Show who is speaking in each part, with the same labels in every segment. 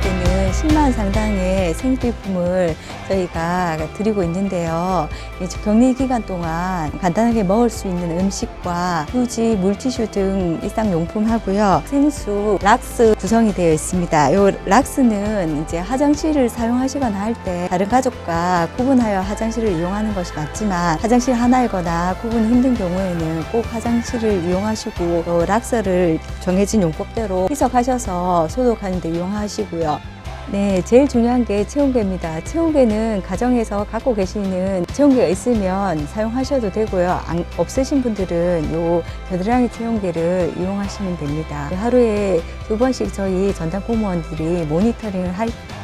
Speaker 1: 되는 10만 원 상당의 생필품을 저희가 드리고 있는데요. 격리 기간 동안 간단하게 먹을 수 있는 음식과 휴지, 물티슈 등 일상용품 하고요. 생수, 락스 구성이 되어 있습니다. 요 락스는 이제 화장실을 사용하시거나 할 때 다른 가족과 구분하여 화장실을 이용하는 것이 맞지만 화장실 하나이거나 구분이 힘든 경우에는 꼭 화장실을 이용하시고 또 락스를 정해진 용법대로 희석하셔서 소독하는 데 이용하시고요. 네, 제일 중요한 게 체온계입니다. 체온계는 가정에서 갖고 계시는 체온계가 있으면 사용하셔도 되고요. 안- 없으신 분들은 요 겨드랑이 체온계를 이용하시면 됩니다. 하루에 두 번씩 저희 전담 공무원들이 모니터링을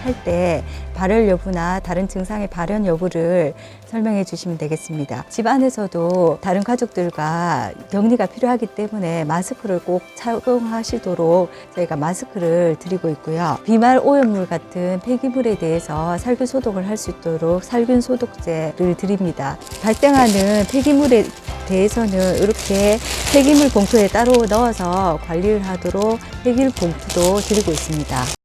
Speaker 1: 할 때 발열 여부나 다른 증상의 발현 여부를 설명해 주시면 되겠습니다. 집 안에서도 다른 가족들과 격리가 필요하기 때문에 마스크를 꼭 착용하시도록 저희가 마스크를 드리고 있고요. 비말 오염물 같은 폐기물에 대해서 살균 소독을 할 수 있도록 살균 소독제를 드립니다. 발생하는 폐기물에 대해서는 이렇게 폐기물 봉투에 따로 넣어서 관리를 하도록 폐기물 봉투도 드리고 있습니다.